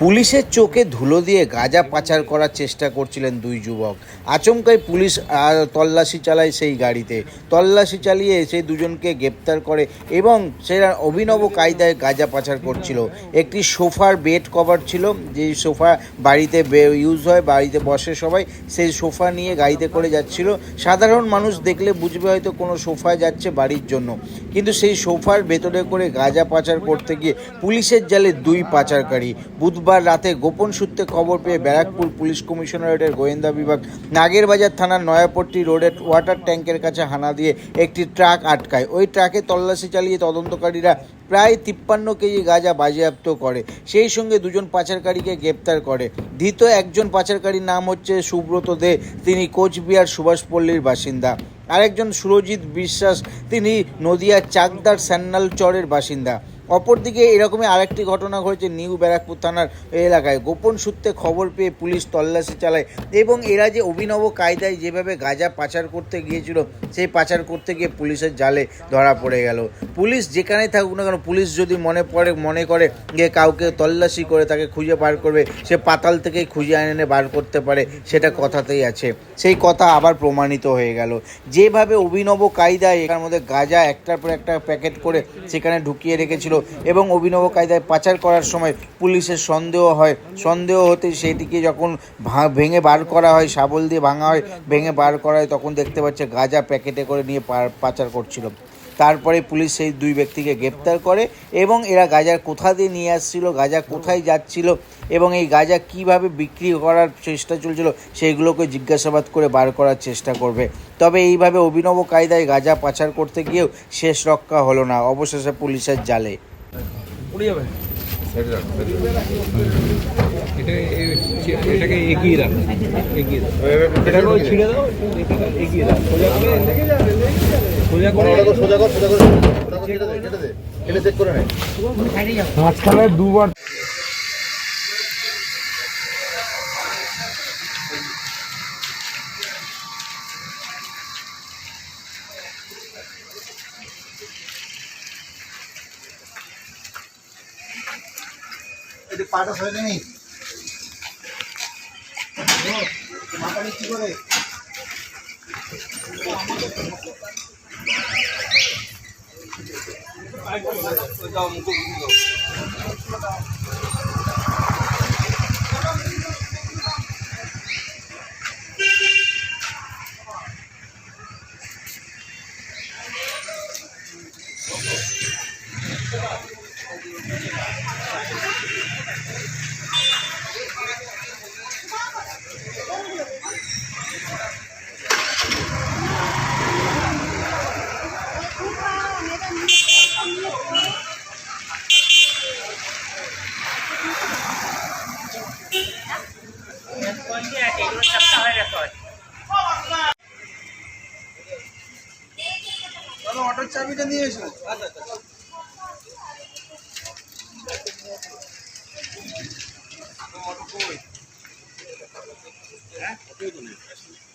পুলিশের চোখে ধুলো দিয়ে গাঁজা পাচার করার চেষ্টা করছিলেন দুই যুবক। আচমকাই পুলিশ তল্লাশি চালায় সেই গাড়িতে। তল্লাশি চালিয়ে সেই দুজনকে গ্রেপ্তার করে এবং সেরা অভিনব কায়দায় গাঁজা পাচার করছিল। একটি সোফার বেড কভার ছিল, যে সোফা বাড়িতে ইউজ হয়, বাড়িতে বসে সবাই সেই সোফা নিয়ে গাড়িতে করে যাচ্ছিল। সাধারণ মানুষ দেখলে বুঝবে হয়তো কোনো সোফায় যাচ্ছে বাড়ির জন্য। কিন্তু সেই সোফার ভেতরে করে গাঁজা পাচার করতে গিয়ে পুলিশের জালে দুই পাচারকারী। বুধবার রাতে গোপন সূত্রে খবর পেয়ে ব্যারাকপুর পুলিশ কমিশনারেটের গোয়েন্দা বিভাগ নাগেরবাজার থানার নয়াপট্টি রোডের ওয়াটার ট্যাঙ্কের কাছে হানা দিয়ে একটি ট্রাক আটকায়। ওই ট্রাকে তল্লাশি চালিয়ে তদন্তকারীরা প্রায় তিপ্পান্ন কেজি গাঁজা বাজেয়াপ্ত করে। সেই সঙ্গে দুজন পাচারকারীকে গ্রেপ্তার করে। ধৃত একজন পাচারকারীর নাম হচ্ছে সুব্রত দে। তিনি কোচবিহার সুভাষপল্লীর বাসিন্দা। আরেকজন সুরজিৎ বিশ্বাস, তিনি নদিয়ার চাকদার স্যান্নাল চরের বাসিন্দা। অপরদিকে এরকমই আরেকটি ঘটনা ঘটেছে নিউ ব্যারাকপুর থানার এলাকায়। গোপন সূত্রে খবর পেয়ে পুলিশ তল্লাশি চালায় এবং এরা যে অভিনব কায়দায় যেভাবে গাঁজা পাচার করতে গিয়েছিল, সেই পাচার করতে গিয়ে পুলিশের জালে ধরা পড়ে গেল। পুলিশ যেখানেই থাকুক না কেন, পুলিশ যদি মনে পড়ে, মনে করে যে কাউকে তল্লাশি করে তাকে খুঁজে বার করবে, সে পাতাল থেকেই খুঁজে এনে বার করতে পারে, সেটা কথাতেই আছে। সেই কথা আবার প্রমাণিত হয়ে গেল। যেভাবে অভিনব কায়দায় এখার মধ্যে গাঁজা একটার পর একটা প্যাকেট করে সেখানে ঢুকিয়ে রেখেছিল এবং অভিনব কায়দায় পাচার করার সময় পুলিশের সন্দেহ হয়। সন্দেহ হতে সেটিকে যখন ভেঙে বার করা হয়, শাবল দিয়ে ভাঙা হয়, ভেঙে বার করা হয়, তখন দেখতে পাচ্ছে গাঁজা প্যাকেটে করে নিয়ে পাচার করছিল। তারপরে পুলিশ সেই দুই ব্যক্তিকে গ্রেপ্তার করে এবং এরা গাজার কোথা দিয়ে নিয়ে আসছিল, গাঁজা কোথায় যাচ্ছিল এবং এই গাঁজা কীভাবে বিক্রি করার চেষ্টা চলছিল সেইগুলোকে জিজ্ঞাসাবাদ করে বার করার চেষ্টা করবে। তবে এইভাবে অভিনব কায়দায় গাজা পাচার করতে গিয়েও শেষ রক্ষা হলো না। অবশেষে পুলিশের জালে। উড়ে যাবে এটাকে এগিয়ে রাখ এগিয়ে রাখ ছিঁড়ে দাও এটাকে এগিয়ে রাখ সোজা করে সোজা করে সোজা কর সোজা মাঝখানে দুবার এটা পাটা সরে নি মাথা কি করে? অটোর চাবিটা নিয়ে এসো গাড়ি আমাদের এখানে।